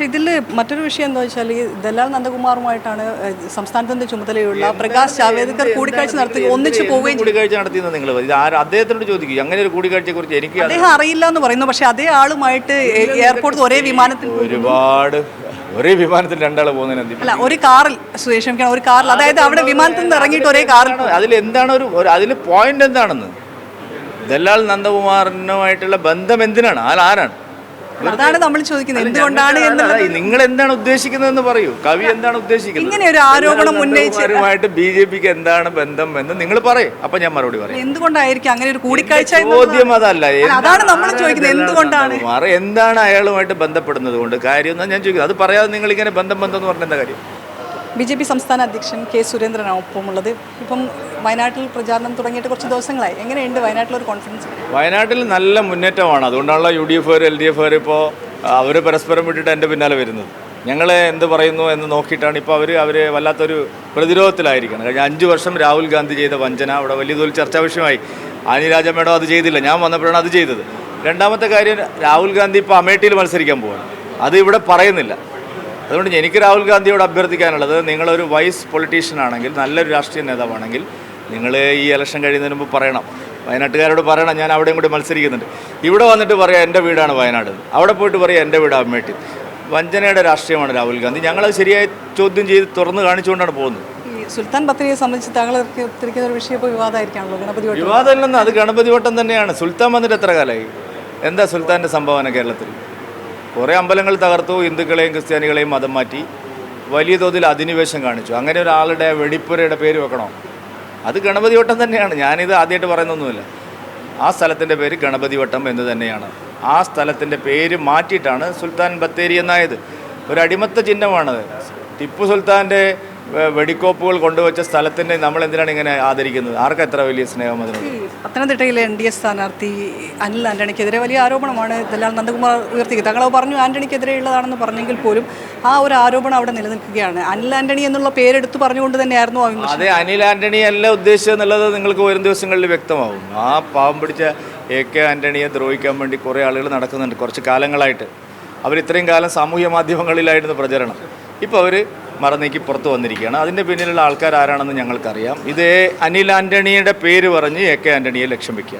പക്ഷെ ഇതിൽ മറ്റൊരു വിഷയം എന്താ വെച്ചാൽ ഈ ദലാൽ നന്ദകുമാറുമായിട്ടാണ് സംസ്ഥാനത്തിന്റെ ചുമതലയുള്ള പ്രകാശ് ജാവേദ്കർ കൂടിക്കാഴ്ച നടത്തി ഒന്നിച്ചു പോവുകയും കൂടിക്കാഴ്ച നടത്തിയെന്ന് നിങ്ങൾ ഇത് ആര് അദ്ദേഹത്തിനോട് ചോദിക്കും. അങ്ങനെ ഒരു കൂടിക്കാഴ്ചയെ കുറിച്ച് എനിക്ക് അദ്ദേഹം അറിയില്ല എന്ന് പറയുന്നു. പക്ഷെ അതേ ആളുമായിട്ട് എയർപോർട്ട് എയർപോർട്ടിൽ ഒരേ വിമാനത്തിൽ ഒരുപാട് ഒരേ വിമാനത്തിൽ രണ്ടാൾ പോകുന്നതിന് എന്ത് അല്ല ഒരു കാറിൽ സുരേഷ് ഒരു കാറിൽ അതായത് അവിടെ വിമാനത്തിൽ നിന്ന് ഇറങ്ങിയിട്ട് ഒരേ കാറിൽ. അതിൽ എന്താണ് ഒരു അതിൽ പോയിന്റ് എന്താണെന്ന്? ദല്ലാൽ നന്ദകുമാറിനുമായിട്ടുള്ള ബന്ധം എന്തിനാണ്? ആരാണ്? അതാണ് നമ്മൾ ചോദിക്കുന്നത്. എന്തുകൊണ്ടാണ് നിങ്ങൾ എന്താണ് ഉദ്ദേശിക്കുന്നതെന്ന് പറയൂ. കവി എന്താണ് ഉദ്ദേശിക്കുന്നത്? ഇങ്ങനെ ഒരു ആരോപണം ഉന്നയിച്ച് നന്ദകുമാരുമായിട്ട് ബി ജെ പിക്ക് എന്താണ് ബന്ധം എന്ന് നിങ്ങൾ പറയും. അപ്പൊ ഞാൻ മറുപടി പറയും. എന്തുകൊണ്ടായിരിക്കും അങ്ങനെ ഒരു കൂടിക്കാഴ്ച? ചോദ്യം അതല്ല. അതാണ് നമ്മൾ ചോദിക്കുന്നത്. എന്തുകൊണ്ടാണ്? എന്താണ് അയാളുമായിട്ട് ബന്ധപ്പെടുന്നത് കൊണ്ട്? കാര്യം ഞാൻ ചോദിക്കുന്നത് അത് പറയാതെ നിങ്ങൾ ഇങ്ങനെ ബന്ധം ബന്ധം എന്ന് പറഞ്ഞ എന്താ കാര്യം? ബി ജെ പി സംസ്ഥാന അധ്യക്ഷൻ കെ സുരേന്ദ്രനാണ് ഒപ്പമുള്ളത്. ഇപ്പം വയനാട്ടിൽ പ്രചാരണം തുടങ്ങിയിട്ട് കുറച്ച് ദിവസങ്ങളായി. എങ്ങനെയുണ്ട് വയനാട്ടിൽ ഒരു കോൺഫിഡൻസ് വയനാട്ടിൽ നല്ല മുന്നേറ്റമാണ്. അതുകൊണ്ടാണല്ലോ U D F L D F ഇപ്പോൾ അവർ പരസ്പരം വിട്ടിട്ട് എന്റെ പിന്നാലെ വരുന്നത്. ഞങ്ങളെ എന്ത് പറയുന്നു എന്ന് നോക്കിയിട്ടാണ് ഇപ്പോൾ അവർ അവർ വല്ലാത്തൊരു പ്രതിരോധത്തിലായിരിക്കണം. കഴിഞ്ഞ അഞ്ച് വർഷം രാഹുൽ ഗാന്ധി ചെയ്ത വഞ്ചന അവിടെ വലിയ തോതിൽ ചർച്ചാ വിഷയമായി. ആനി രാജ മേഡം അത് ചെയ്തില്ല. ഞാൻ വന്നപ്പോഴാണ് അത് ചെയ്തത്. രണ്ടാമത്തെ കാര്യം രാഹുൽ ഗാന്ധി ഇപ്പോൾ അമേഠിയിൽ മത്സരിക്കാൻ പോവാണ്. അത് ഇവിടെ പറയുന്നില്ല. അതുകൊണ്ട് എനിക്ക് രാഹുൽ ഗാന്ധിയോട് അഭ്യർത്ഥിക്കാനുള്ളത് നിങ്ങളൊരു വൈസ് പൊളിറ്റീഷ്യൻ ആണെങ്കിൽ നല്ലൊരു രാഷ്ട്രീയ നേതാവാണെങ്കിൽ നിങ്ങൾ ഈ ഇലക്ഷൻ കഴിയുന്നതിന് മുമ്പ് പറയണം. വയനാട്ടുകാരോട് പറയണം ഞാൻ അവിടെയും കൂടി മത്സരിക്കുന്നുണ്ട്. ഇവിടെ വന്നിട്ട് പറയാം എന്റെ വീടാണ് വയനാട്. അവിടെ പോയിട്ട് പറയാം എന്റെ വീട് അമ്മേട്ടി. വഞ്ചനയുടെ രാഷ്ട്രീയമാണ് രാഹുൽ ഗാന്ധി. ഞങ്ങളത് ശരിയായി ചോദ്യം ചെയ്ത് തുറന്ന് കാണിച്ചുകൊണ്ടാണ് പോകുന്നത്. ഈ സുൽത്താൻ ബത്തേരിയെ സംബന്ധിച്ച് താങ്കൾ തിരിക്കുന്ന ഒരു വിഷയം ഇപ്പോൾ വിവാദമായിരിക്കാണല്ലോ ഗണപതി വിവാദമല്ലെന്ന് വിവാദമില്ലെന്ന് അത് ഗണപതി വട്ടം തന്നെയാണ്. സുൽത്താൻ വന്നിട്ട് എത്ര കാലമായി? എന്താ സുൽത്താന്റെ സംഭാവന കേരളത്തിൽ? കുറേ അമ്പലങ്ങൾ തകർത്തു ഹിന്ദുക്കളെയും ക്രിസ്ത്യാനികളെയും മതം മാറ്റി വലിയ തോതിൽ അധിനിവേശം കാണിച്ചു. അങ്ങനെ ഒരാളുടെ വെടിപ്പുരയുടെ പേര് വെക്കണോ? അത് ഗണപതി വട്ടം തന്നെയാണ്. ഞാനിത് ആദ്യമായിട്ട് പറയുന്നൊന്നുമില്ല. ആ സ്ഥലത്തിന്റെ പേര് ഗണപതി വട്ടം എന്ന് തന്നെയാണ്. ആ സ്ഥലത്തിന്റെ പേര് മാറ്റിയിട്ടാണ് സുൽത്താൻ ബത്തേരി എന്നായത്. ഒരു അടിമത്ത ചിഹ്നമാണത്. ടിപ്പു സുൽത്താന്റെ വെടിക്കോപ്പുകൾ കൊണ്ടുവച്ച സ്ഥലത്തിന്റെ നമ്മൾ എന്തിനാണ് ഇങ്ങനെ ആദരിക്കുന്നത്? ആർക്ക് എത്ര വലിയ സ്നേഹം അതിന് പത്തനംതിട്ടയിലെ എൻ ഡി എ സ്ഥാനാർത്ഥി അനിൽ ആന്റണിക്കെതിരെ വലിയ ആരോപണമാണ് ഇതെല്ലാം നന്ദകുമാർ ഉയർത്തിയത്. താങ്കൾ പറഞ്ഞു ആന്റണിക്കെതിരെയുള്ളതാണെന്ന് പറഞ്ഞെങ്കിൽ പോലും ആ ഒരു ആരോപണം അവിടെ നിലനിൽക്കുകയാണ്. അനിൽ ആന്റണി എന്നുള്ള പേരെടുത്ത് പറഞ്ഞുകൊണ്ട് തന്നെയായിരുന്നു അതെ അനിൽ ആന്റണി അല്ല ഉദ്ദേശിച്ചത് എന്നുള്ളത് നിങ്ങൾക്ക് വരും ദിവസങ്ങളിൽ വ്യക്തമാവും. ആ പാവം പിടിച്ച എ കെ ആന്റണിയെ ദ്രോഹിക്കാൻ വേണ്ടി കുറേ ആളുകൾ നടക്കുന്നുണ്ട് കുറച്ച് കാലങ്ങളായിട്ട്. അവർ ഇത്രയും കാലം സാമൂഹ്യ മാധ്യമങ്ങളിലായിരുന്നു പ്രചരണം. ഇപ്പോൾ അവർ മറന്നേക്ക് പുറത്ത് വന്നിരിക്കുകയാണ്. അതിന്റെ പിന്നിലുള്ള ആൾക്കാർ ആരാണെന്ന് ഞങ്ങൾക്കറിയാം. ഇത് അനിൽ ആന്റണിയുടെ പേര് പറഞ്ഞ് എ കെ ആന്റണിയെ ലക്ഷ്യം വെക്കുക